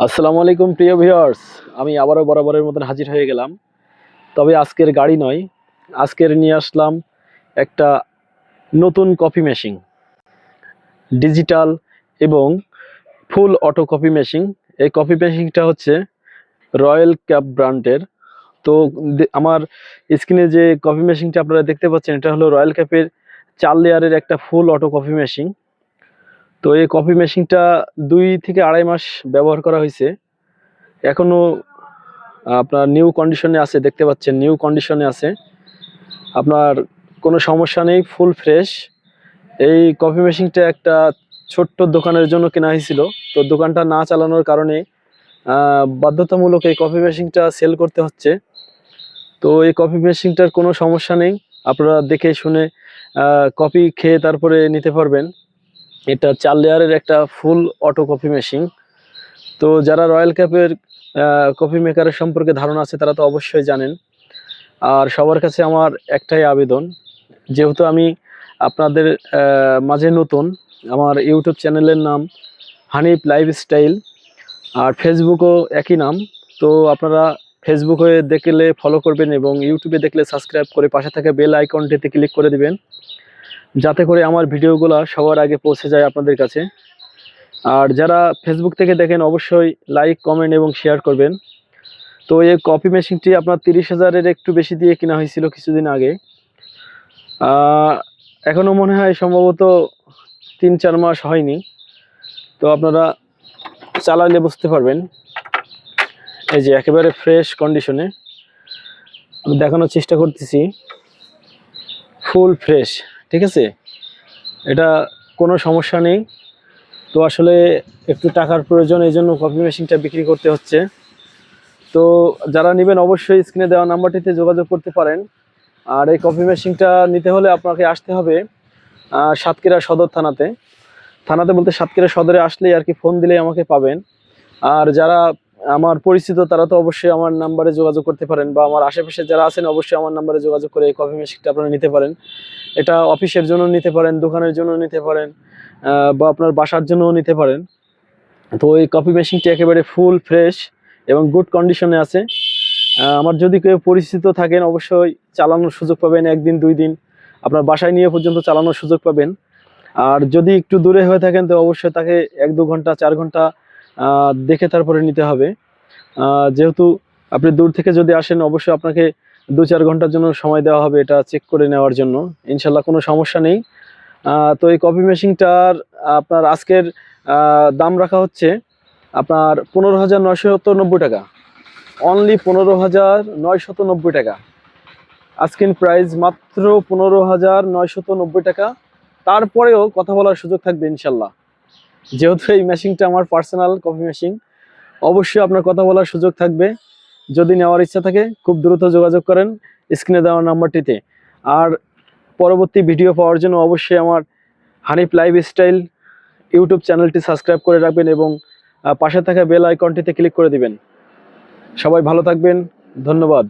আসসালামু আলাইকুম, প্রিয় ভিউয়ার্স। আমি আবারও বরাবরের মতন হাজির হয়ে গেলাম। তবে আজকের গাড়ি নয়, আজকের নিয়ে আসলাম একটা নতুন কপি মেশিন। ডিজিটাল এবং ফুল অটো কপি মেশিন। এই কপি মেশিনটা হচ্ছে রয়্যাল ক্যাপ ব্র্যান্ডের। তো আমার স্ক্রিনে যে কপি মেশিনটা আপনারা দেখতে পাচ্ছেন, এটা হলো রয়্যাল ক্যাপের চার লেয়ারের একটা ফুল অটো কপি মেশিন। তো এই কপি মেশিনটা দুই থেকে আড়াই মাস ব্যবহার করা হয়েছে। এখনও আপনার নিউ কন্ডিশনে আছে, দেখতে পাচ্ছেন নিউ কন্ডিশনে আছে। আপনার কোনো সমস্যা নেই ফুল ফ্রেশ এই কফি মেশিনটা একটা ছোট্ট দোকানের জন্য কেনা হয়েছিল। তো দোকানটা না চালানোর কারণে বাধ্যতামূলক এই কফি মেশিনটা সেল করতে হচ্ছে। তো এই কফি মেশিনটার কোনো সমস্যা নেই। আপনারা দেখে শুনে কফি খেয়ে তারপরে নিতে পারবেন। এটা চার লেয়ারের একটা ফুল অটো কফি মেশিন তো যারা রয়্যাল ক্যাপের কফি মেকারের সম্পর্কে ধারণা আছে, তারা তো অবশ্যই জানেন। আর সবার কাছে আমার একটাই আবেদন, যেহেতু আমি আপনাদের মাঝে নতুন, আমার ইউটিউব চ্যানেলের নাম হানিফ লাইফস্টাইল আর ফেসবুকও একই নাম। তো আপনারা ফেসবুকে দেখলে ফলো করবেন এবং ইউটিউবে দেখলে সাবস্ক্রাইব করে পাশে থাকা বেল আইকনটিতে ক্লিক করে দিবেন। যাতে করে আমার ভিডিওগুলো সবার আগে পৌঁছে যায় আপনাদের কাছে। আর যারা ফেসবুক থেকে দেখেন, অবশ্যই লাইক কমেন্ট এবং শেয়ার করবেন। তো এই কপি মেশিনটি আপনার তিরিশ হাজারের একটু বেশি দিয়ে কেনা হয়েছিল কিছুদিন আগে। এখনও মনে হয় সম্ভবত তিন চার মাস হয়নি। তো আপনারা চালালে বুঝতে পারবেন। এই যে একেবারে ফ্রেশ কন্ডিশনে আমি দেখানোর চেষ্টা করতেছি। ফুল ফ্রেশ ঠিক আছে? এটা কোনো সমস্যা নেই। তো আসলে একটু টাকার প্রয়োজন, এই জন্য কপি মেশিনটা বিক্রি করতে হচ্ছে। তো যারা নেবেন অবশ্যই স্ক্রিনে দেওয়া নাম্বারটিতে যোগাযোগ করতে পারেন। আর এই কপি মেশিনটা নিতে হলে আপনাকে আসতে হবে সাতক্ষীরা সদর থানাতে। থানাতে বলতে সাতক্ষীরা সদরে আসলেই আর কি ফোন দিলেই আমাকে পাবেন। আর যারা আমার পরিচিত, তারা তো অবশ্যই আমার নাম্বারে যোগাযোগ করতে পারেন বা আমার আশেপাশে যারা আছেন, অবশ্যই আমার নাম্বারে যোগাযোগ করে এই কফি মেশিনটা আপনারা নিতে পারেন। এটা অফিসের জন্য নিতে পারেন, দোকানের জন্য নিতে পারেন বা আপনার বাসার জন্যও নিতে পারেন। তো এই কফি মেশিনটি একেবারে ফুল ফ্রেশ এবং গুড কন্ডিশনে আছে। আমার যদি কেউ পরিচিত থাকেন, অবশ্যই চালানোর সুযোগ পাবেন একদিন, দুই দিন। আপনার বাসায় নিয়ে পর্যন্ত চালানোর সুযোগ পাবেন। আর যদি একটু দূরে হয়ে থাকেন, তো অবশ্যই তাকে এক দু ঘণ্টা, চার ঘণ্টা দেখে তারপরে নিতে হবে। যেহেতু আপনি দূর থেকে যদি আসেন, অবশ্যই আপনাকে দু চার ঘণ্টার জন্য সময় দেওয়া হবে এটা চেক করে নেওয়ার জন্য। ইনশাল্লাহ কোনো সমস্যা নেই। তো এই কপি মেশিনটার আপনার আজকের দাম রাখা হচ্ছে আপনার পনেরো হাজার নয়শত নব্বই টাকা। অনলি পনেরো হাজার নয়শত নব্বই টাকা। আজকের প্রাইস মাত্র পনেরো হাজার নয়শত নব্বই টাকা। তারপরেও কথা বলার সুযোগ থাকবে ইনশাল্লাহ যেহেতু এই মেশিনটা আমার পার্সোনাল কফি মেশিন, অবশ্যই আপনার কথা বলার সুযোগ থাকবে। যদি নেওয়ার ইচ্ছা থাকে, খুব দ্রুত যোগাযোগ করেন স্ক্রিনে দেওয়া নাম্বারটিতে। আর পরবর্তী ভিডিও পাওয়ার জন্য অবশ্যই আমার হানিফ লাইফ স্টাইল ইউটিউব চ্যানেলটি সাবস্ক্রাইব করে রাখবেন এবং পাশে থাকা বেল আইকনটিতে ক্লিক করে দিবেন। সবাই ভালো থাকবেন। ধন্যবাদ।